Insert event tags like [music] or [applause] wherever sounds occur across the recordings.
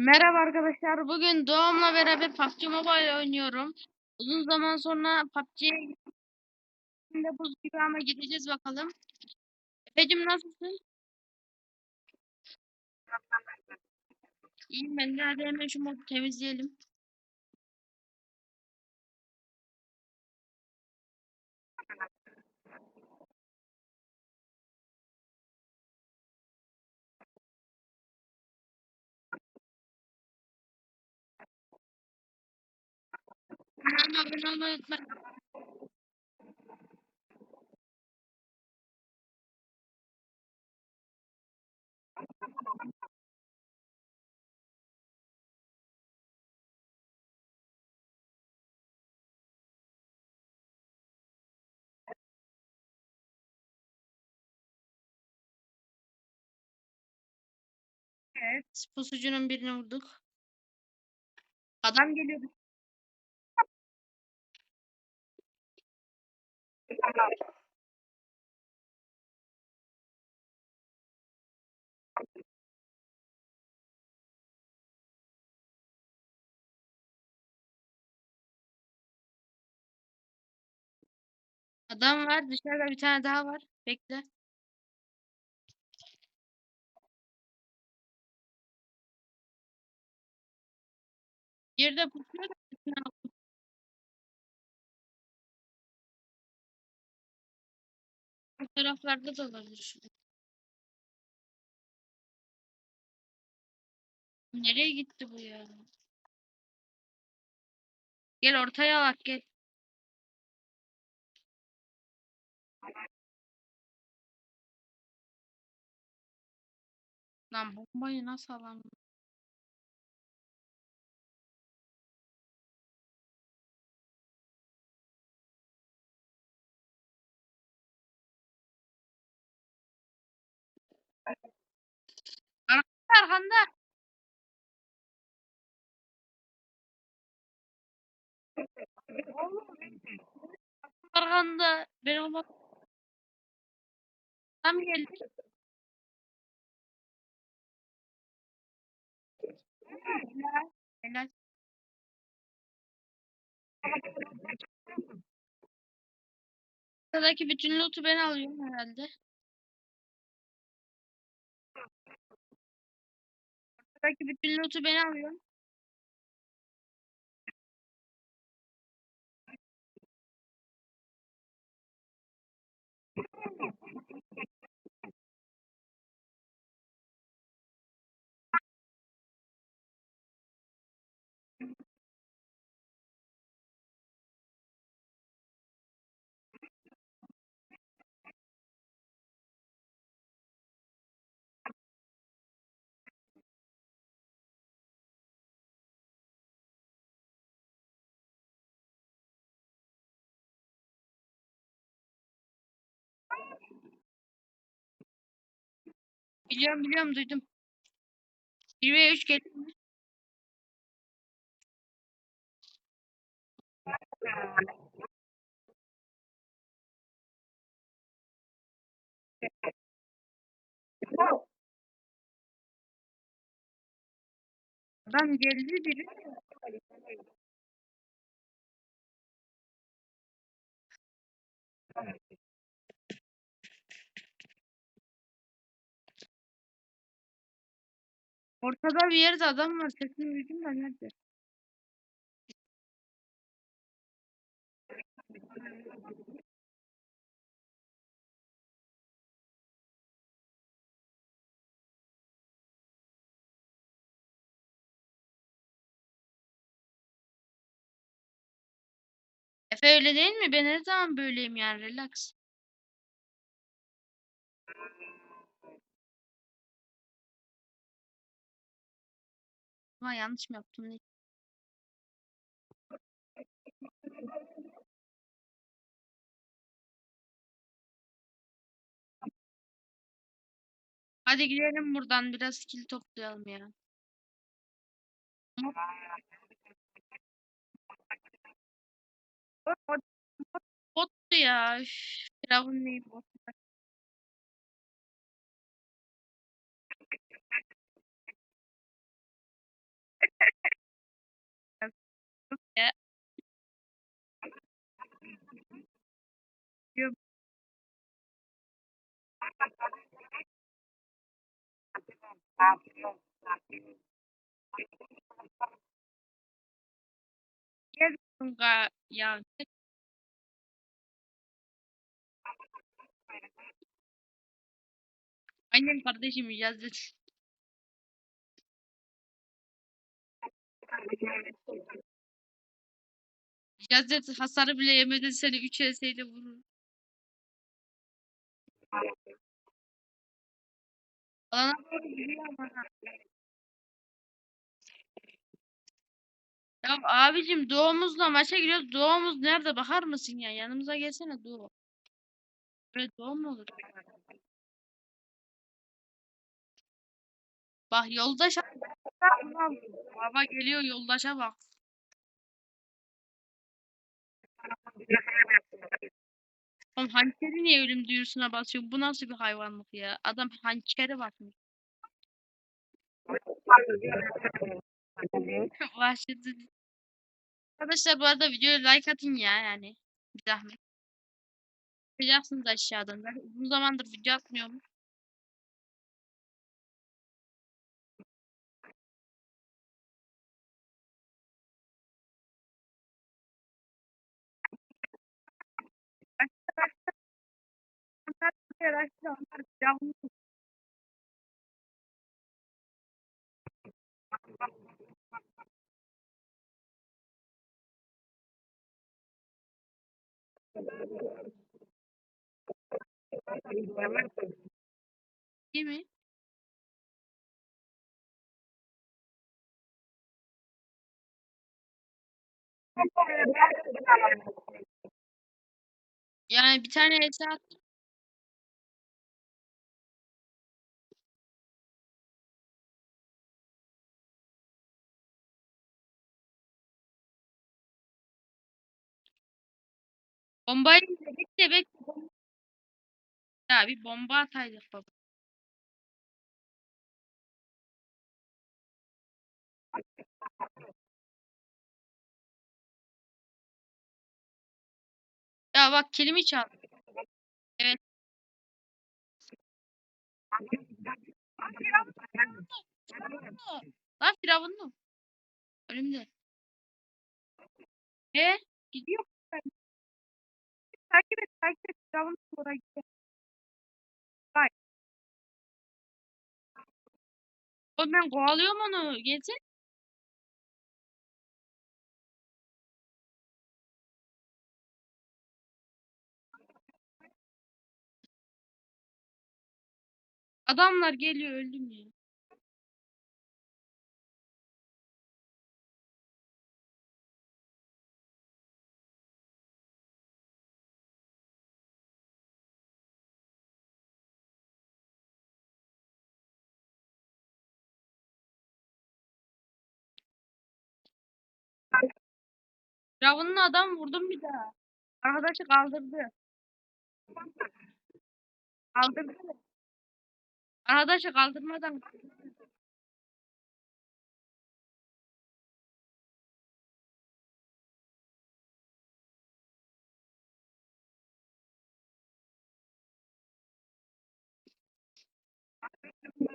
Merhaba arkadaşlar. Bugün Doğum'la beraber PUBG Mobile oynuyorum. Uzun zaman sonra PUBG'ye gittiğimde buz gibi ama gideceğiz bakalım. Efe'cim nasılsın? İyiyim ben de. Hadi hemen şu modu temizleyelim. Evet. Pusucunun birini vurduk. Adam geliyor. Adam var. Dışarıda bir tane daha var. Bekle. Yerde pusuyor da taraflarda da olabilir. Nereye gitti bu ya? Gel ortaya bak gel. Lan bombayı nasıl alalım? Arkanda. Arkanda. Benim bak. Tam geldi. Helal. Sıradaki bütün loot'u ben alıyorum herhalde. Sıradaki bütün loot'u ben alıyorum. Biliyorum biliyorum duydum. 1 ve 3 geldi. Adam geldi biri. Ortada bir yerde adam var. Sesini duydum da nerede? Efe öyle değil mi? Ben her zaman böyleyim yani. Relax. Ama yanlış mı yaptım? Ne? Hadi gidelim buradan biraz skill toplayalım ya. Bottu ya. Firavun neyi bot? Kanka ya. Aynen kardeşim icazet. İcazet hasarı bile yemeden seni 3 ile vurur. Alana doğru gidiyor ama. Ya abicim doğumuzla maça giriyoruz. Doğumuz nerede bakar mısın ya? Yanımıza gelsene doğu. Böyle doğum mu olur? Bak yoldaş Baba geliyor yoldaşa bak. Oğlum hançeri niye ölüm duyurusuna basıyor? Bu nasıl bir hayvanlık ya? Adam hançere basmış. [laughs] Vahşeti. Arkadaşlar bu arada videoya like atın ya yani. Bir zahmet. Yapacaksınız aşağıdan. Ben uzun zamandır video atmıyorum. Değil mi? Yani bir tane ese at. Bombayı bekle bekle. Ya bir bomba ataydık baba. Ya bak kilimi çal. Evet. Lan firavunlu. Önümde. E gidiyor. Takip et takip et. Firavunlu oraya gidiyor. Bak. Oğlum ben kovalıyorum onu. Gelsene. Adamlar geliyor öldüm ya. Firavunlu adam vurdum bir daha. Arkadaşı kaldırdı. Kaldırdı. Arkadaşı kaldırmadan Ne?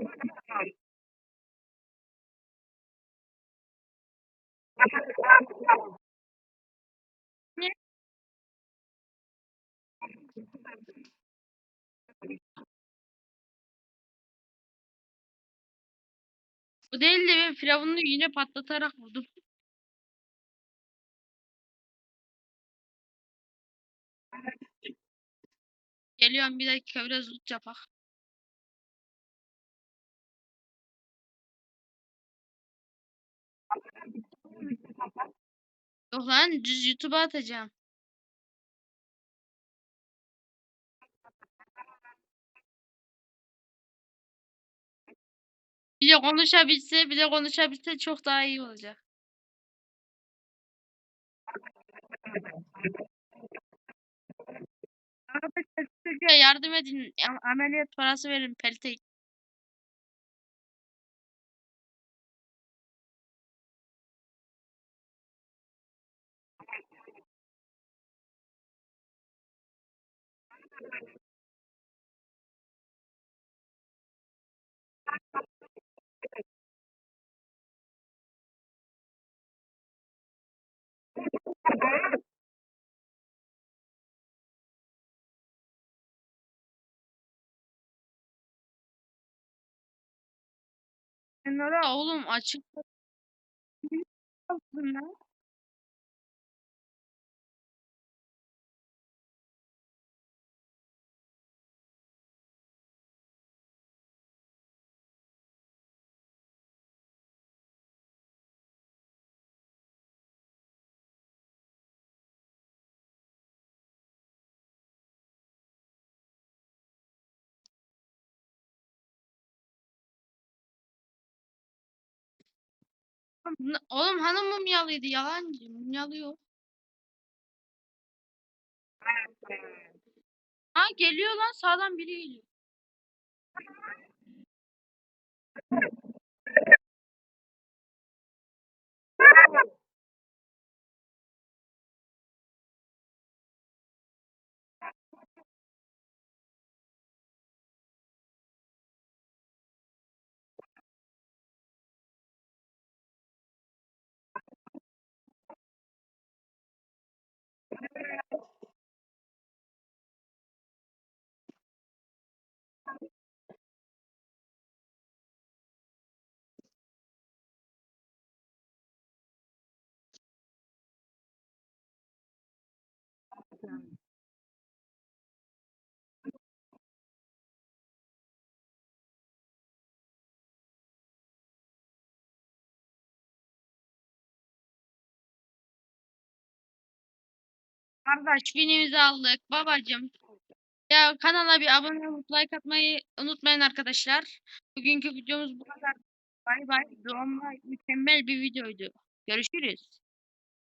Bu değil de ben Firavunlu yine patlatarak vurdum. Geliyorum bir dakika biraz loot yapak. Yok lan düz YouTube'a atacağım. Bir de konuşabilse, bir de konuşabilse çok daha iyi olacak. Arkadaşlar çocuğa yardım edin. am- Ameliyat parası verin pelte. Kamera oğlum açık. Lan. Oğlum hanım mumyalıydı yalancı mumyalıyor. Ha geliyor lan sağdan biri geliyor. Kardeş binimizi aldık babacım. Ya kanala bir abone olup like atmayı unutmayın arkadaşlar. Bugünkü videomuz bu kadar. Bay bay. Doğumla mükemmel bir videoydu. Görüşürüz.